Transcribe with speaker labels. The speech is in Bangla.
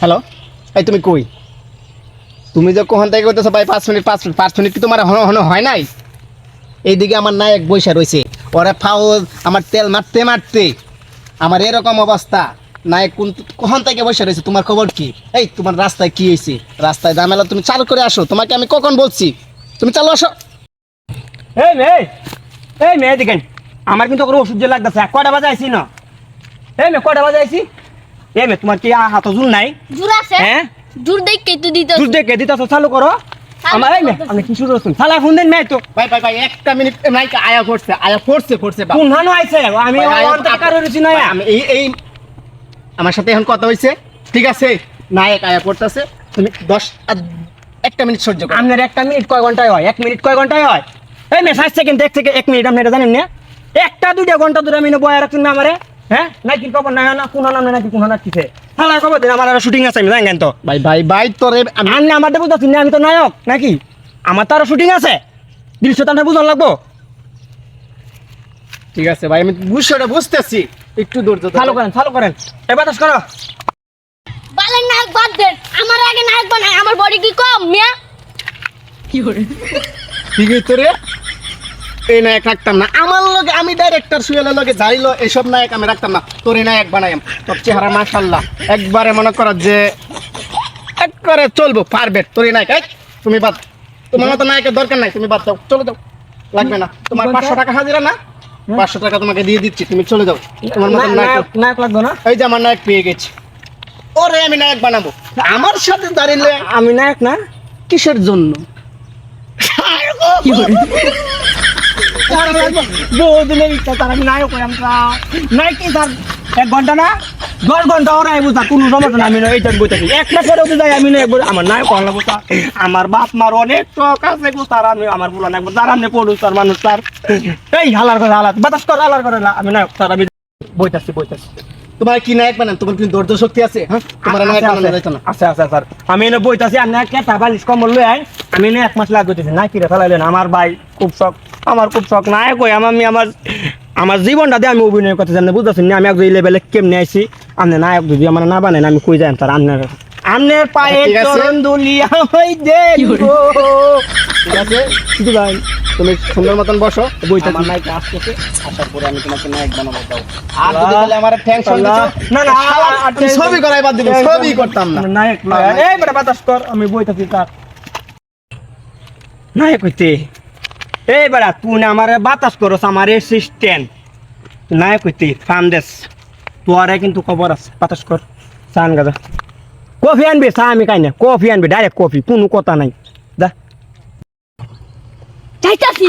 Speaker 1: হ্যালো এই তুমি কই? তুমি যে কোহান থেকে করতেছো ভাই, পাঁচ মিনিট পাঁচ মিনিট পাঁচ মিনিট কি তোমার হনো হনো হয় নাই? এইদিকে আমার নায়ক বৈশা রয়েছে ওরা ফাউল, আমার তেল মারতে মারতে। আমার এরকম অবস্থা। নায়ক কোন কখন থেকে বসে রয়েছে তোমার খবর কি? এই, তোমার রাস্তায় কি হয়েছে রাস্তায় দামেলা তুমি চালু করে আসো। তোমাকে আমি কখন বলছি? তুমি চালু আসো।
Speaker 2: এই মেয়ে এই মেয়ে দেখেন আমার কিন্তু কোনো ওষুধ যে লাগতেছে। কয়টা বাজে আইসি না? এই মেয়ে, কয়টা বাজে এই মেয়ে তোমার কি হাত জুল নাই?
Speaker 3: জোর আছে।
Speaker 2: হ্যাঁ
Speaker 3: জোর দেখে তো দিতে
Speaker 2: দুধ দেখে দিতেছ চালু করো আমার এই কি শুরু সালা ফোন দেন তো
Speaker 1: ভাই ভাই ভাই একটা মিনিট নায়িকা আয়া পড়ছে আয়া পড়ছে পড়ছে বাপ।
Speaker 2: কোন হানো আইছে। আমি না
Speaker 1: আমি এই এই আমার সাথে এখন কথা হয়েছে ঠিক আছে নায়ক আয়া পড়তেছে তুমি দশ আর একটা মিনিট সহ্য করো।
Speaker 2: আপনার একটা মিনিট কয় ঘন্টায় হয়? এক মিনিট কয় ঘন্টায় হয়? এই মেয়ে ষাট সেকেন্ড এক থেকে এক মিনিট আপনি এটা জানেন না? একটা দুইটা ঘণ্টা ধরে আমি বয়ে রাখছেন না আমারে। হ্যাঁ? নাকি খবর নাই না কোন হানা নাকি কোন হানা হালা খবর দিন আমার শুটিং আছে আমি জানেন তো।
Speaker 1: ভাই ভাই ভাই তোরে আমি
Speaker 2: আমি আমার দেবো না আমি তো নায়ক নাকি? আমার তো আরও শুটিং আছে। দিল শতাংশ বুঝন লাগবো?
Speaker 1: ঠিক আছে ভাই আমি বুঝতে বুঝতেছি। একটু ধৈর্য ধরো।
Speaker 2: চালু করেন চালু করেন। এ বাতাস করো।
Speaker 3: বালের নায়ক বাদ দেন। আমার আগে নায়ক বানায় আমার বডি কি কম মিয়া?
Speaker 1: ঠিক আছে রে এই নায়ক রাখতাম না। আমার লগে আমি ডাইরেক্টর সুয়েলের লগে যাইলো এসব নায়ক আমি রাখতাম না। তোর এই নায়ক বানাই তোর চেহারা মাশাল্লাহ একবারে মনে কর যে একবারে চলবো পারবে তোর এই নায়ক তুমি বাদ। তোমার মতো নায়কের দরকার নাই তুমি বাদ দাও চলে যাও। লাগবে না। তোমার পাঁচশো টাকা হাজিরা না? পাঁচশো টাকা তোমাকে দিয়ে দিচ্ছি তুমি চলে যাও। তোমার মতো নায়ক
Speaker 2: নায়ক নায়ক লাগবে না?
Speaker 1: এই যে আমার নায়ক পেয়ে গেছি। ওরে আমি নায়ক বানাবো। আমার সাথে দাঁড়িয়ে
Speaker 2: আমি নায়ক না
Speaker 1: কিসের জন্য?
Speaker 2: আমি নায়ক নাই কি এক না দশ কোনো না আমি না এইটা বইতেছি এক যাই আমি না একবার আমার নায়ক তার আমার বাপ মার অনেক শখ আছে আমি আমার মানুষ এই হালার করে হালাত বাতাস কর হালার করে না, আমি নায়ক তার আমি বইতাছি বইতাছি
Speaker 1: তোমার কি নায়ক বানান তোমার কি ধৈর্য শক্তি আছে হ্যাঁ নায়ক না
Speaker 2: আছে আছে স্যার আমি এনে বইতাছি আর না কেটা বালিশ কম্বল লই আই আমি এনে এক মাস লাগতেছি না কিরে ফেলাইলেন আমার ভাই খুব শখ আমার খুব শখ। না কই আমি আমার আমার জীবনটা দিয়ে আমি অভিনয় করতে জানি বুঝতেছি না? আমি এক এই লেভেলে কেমনে আইছি? আপনি নায়ক যদি আমার না বানেন আমি কই যাই তার? আপনার আমনের পায়ে চরণ দুলিয়া হই দে
Speaker 1: ঠিক আছে।
Speaker 2: শুধু ভাই।
Speaker 1: তুমি সুন্দর মতন বসো
Speaker 2: বইটাছি।
Speaker 1: আমার নায়ক আসতেছে আসার পরে আমি তোমাকে নায়ক বানাবো দাও আর যদি তাহলে আমার
Speaker 2: আল্লাহ। না না
Speaker 1: ছবি করাই বাদ দিব ছবি করতাম না।
Speaker 2: নায়ক এই বেটা বাতাস কর আমি বইতাছি তার নায়ক হইতে। এই বেড়া, তুই না আমার বাতাস করস, আমার অ্যাসিস্ট্যান্ট নাই কইতে ফার্ম দেশ তোয়ারে কিন্তু খবর আছে, বাতাস কর। চান গাদা কফি আনবি, চা আমি কাই না। কফি আনবি ডাইরেক্ট কফি, কোনো কথা নাই। যা।
Speaker 3: চাইতাছি